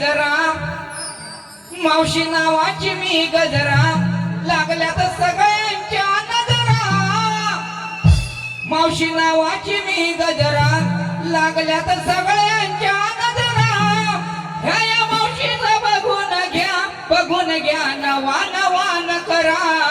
गजरा. मावशी नावाची मी गजरा. लागल्या तर सगळ्यांच्या नजरा. मावशी नावाची मी गजरा. लागल्या तर सगळ्यांच्या नजरा. ह्या मावशीला बघून घ्या बघून घ्या नवा नवान करा